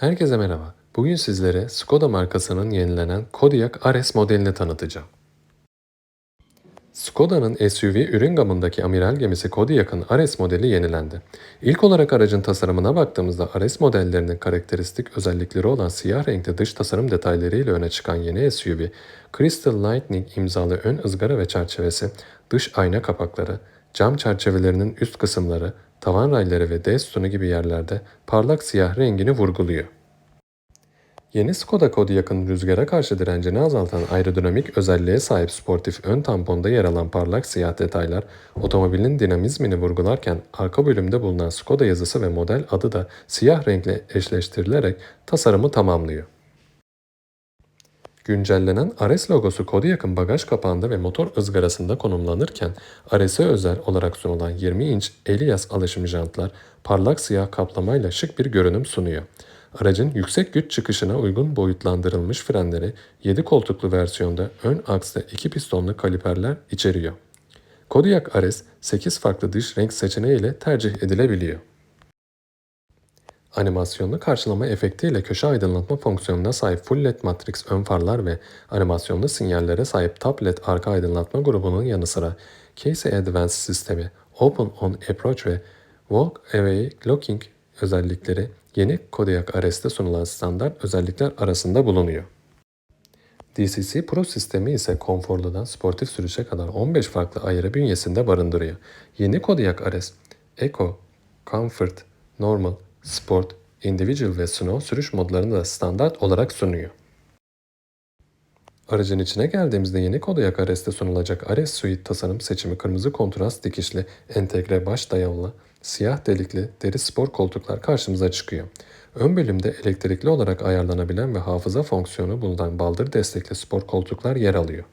Herkese merhaba. Bugün sizlere Skoda markasının yenilenen Kodiaq Ares modelini tanıtacağım. Skoda'nın SUV ürün gamındaki amiral gemisi Kodiaq'ın Ares modeli yenilendi. İlk olarak aracın tasarımına baktığımızda Ares modellerinin karakteristik özellikleri olan siyah renkli dış tasarım detaylarıyla öne çıkan yeni SUV, Crystal Lightning imzalı ön ızgara ve çerçevesi, dış ayna kapakları, cam çerçevelerinin üst kısımları, tavan rayları ve D sütunu gibi yerlerde parlak siyah rengini vurguluyor. Yeni Skoda Kodiaq'ın rüzgara karşı direncini azaltan aerodinamik özelliğe sahip sportif ön tamponda yer alan parlak siyah detaylar, otomobilin dinamizmini vurgularken arka bölümde bulunan Skoda yazısı ve model adı da siyah renkle eşleştirilerek tasarımı tamamlıyor. Güncellenen Ares logosu Kodiaq'ın bagaj kapağında ve motor ızgarasında konumlanırken Ares'e özel olarak sunulan 20 inç Elias alışım jantlar parlak siyah kaplamayla şık bir görünüm sunuyor. Aracın yüksek güç çıkışına uygun boyutlandırılmış frenleri 7 koltuklu versiyonda ön aksta 2 pistonlu kaliperler içeriyor. Kodiaq Ares 8 farklı dış renk seçeneğiyle tercih edilebiliyor. Animasyonlu karşılama efektiyle köşe aydınlatma fonksiyonuna sahip Full LED Matrix ön farlar ve animasyonlu sinyallere sahip Top LED arka aydınlatma grubunun yanı sıra Case Advanced sistemi, Open On Approach ve Walk Away Locking özellikleri yeni Kodiaq Ares'te sunulan standart özellikler arasında bulunuyor. DCC Pro sistemi ise konforludan sportif sürüşe kadar 15 farklı ayarı bünyesinde barındırıyor. Yeni Kodiaq Ares, Eco, Comfort, Normal, Sport, Individual ve Snow sürüş modlarını da standart olarak sunuyor. Aracın içine geldiğimizde yeni Kodiaq Ares'te sunulacak Ares Suite tasarım seçimi kırmızı kontrast dikişli, entegre baş dayalı, siyah delikli deri spor koltuklar karşımıza çıkıyor. Ön bölümde elektrikli olarak ayarlanabilen ve hafıza fonksiyonu bulunan baldır destekli spor koltuklar yer alıyor.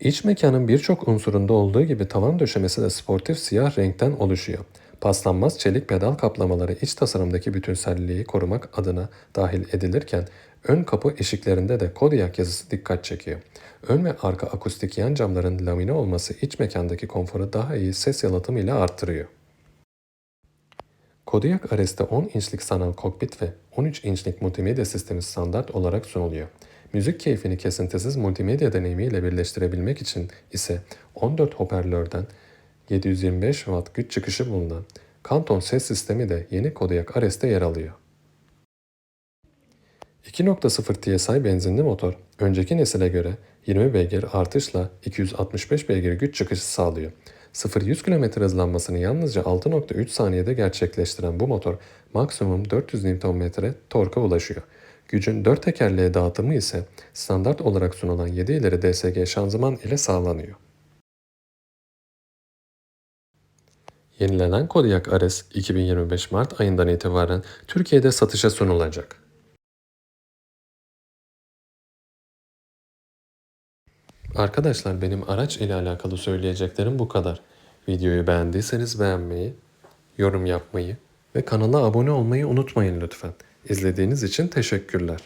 İç mekanın birçok unsurunda olduğu gibi tavan döşemesi de sportif siyah renkten oluşuyor. Paslanmaz çelik pedal kaplamaları iç tasarımdaki bütünselliği korumak adına dahil edilirken ön kapı eşiklerinde de Kodiaq yazısı dikkat çekiyor. Ön ve arka akustik yan camların lamine olması iç mekandaki konforu daha iyi ses yalıtımı ile arttırıyor. Kodiaq Ares'te 10 inçlik sanal kokpit ve 13 inçlik multimedya sistemi standart olarak sunuluyor. Müzik keyfini kesintisiz multimedya deneyimiyle birleştirebilmek için ise 14 hoparlörden 725 Watt güç çıkışı bulunan Canton ses sistemi de yeni Kodiaq Ares'te yer alıyor. 2.0 TSI benzinli motor önceki nesile göre 20 beygir artışla 265 beygir güç çıkışı sağlıyor. 0-100 km hızlanmasını yalnızca 6.3 saniyede gerçekleştiren bu motor maksimum 400 Nm torka ulaşıyor. Gücün 4 tekerleğe dağıtımı ise standart olarak sunulan 7 ileri DSG şanzıman ile sağlanıyor. Yenilenen Kodiaq Ares 2025 Mart ayından itibaren Türkiye'de satışa sunulacak. Arkadaşlar benim araç ile alakalı söyleyeceklerim bu kadar. Videoyu beğendiyseniz beğenmeyi, yorum yapmayı ve kanala abone olmayı unutmayın lütfen. İzlediğiniz için teşekkürler.